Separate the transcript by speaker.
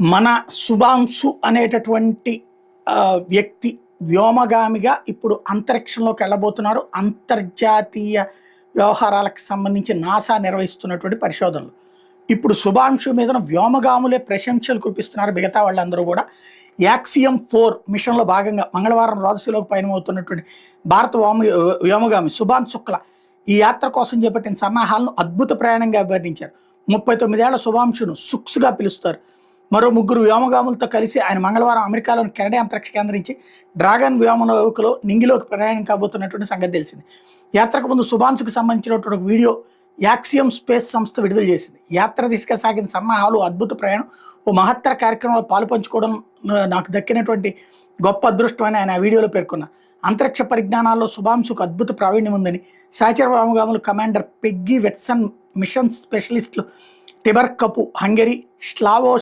Speaker 1: మన శుభాంశు అనేటటువంటి వ్యక్తి వ్యోమగామిగా ఇప్పుడు అంతరిక్షంలోకి వెళ్ళబోతున్నారు. అంతర్జాతీయ వ్యవహారాలకు సంబంధించి నాసా నిర్వహిస్తున్నటువంటి పరిశోధనలు. ఇప్పుడు శుభాంశు మీద వ్యోమగాములే ప్రశంసలు కురిపిస్తున్నారు మిగతా వాళ్ళందరూ కూడా. యాక్సియం ఫోర్ మిషన్లో భాగంగా మంగళవారం రాజశీలోకి పయనమవుతున్నటువంటి భారత వ్యోమ వ్యోమగామి సుభాన్ శుక్ల ఈ యాత్ర కోసం చేపట్టిన సన్నాహాలను అద్భుత ప్రయాణంగా అభివర్ణించారు. ముప్పై తొమ్మిదేళ్ళ శుభాంశును సుక్స్గా పిలుస్తారు. మరో ముగ్గురు వ్యోమగాములతో కలిసి ఆయన మంగళవారం అమెరికాలోని కెనడా అంతరిక్ష కేంద్రం నుంచి డ్రాగన్ వ్యోమనౌకలో నింగిలోకి ప్రయాణం కాబోతున్నటువంటి సంగతి తెలిసింది. యాత్రకు ముందు శుభాంశుకు సంబంధించినటువంటి ఒక వీడియో యాక్సియం స్పేస్ సంస్థ విడుదల చేసింది. యాత్ర దిశగా సాగిన సన్నాహాలు అద్భుత ప్రయాణం ఓ మహత్తర కార్యక్రమంలో పాలు పంచుకోవడం నాకు దక్కినటువంటి గొప్ప అదృష్టం అని ఆయన ఆ వీడియోలో పేర్కొన్నారు. అంతరిక్ష పరిజ్ఞానాల్లో శుభాంశుకు అద్భుత ప్రావీణ్యం ఉందని సహచర వ్యామగాముల కమాండర్ పెగ్గి వెట్సన్ మిషన్ స్పెషలిస్టులు టిబర్ కపు హంగరీ స్లావో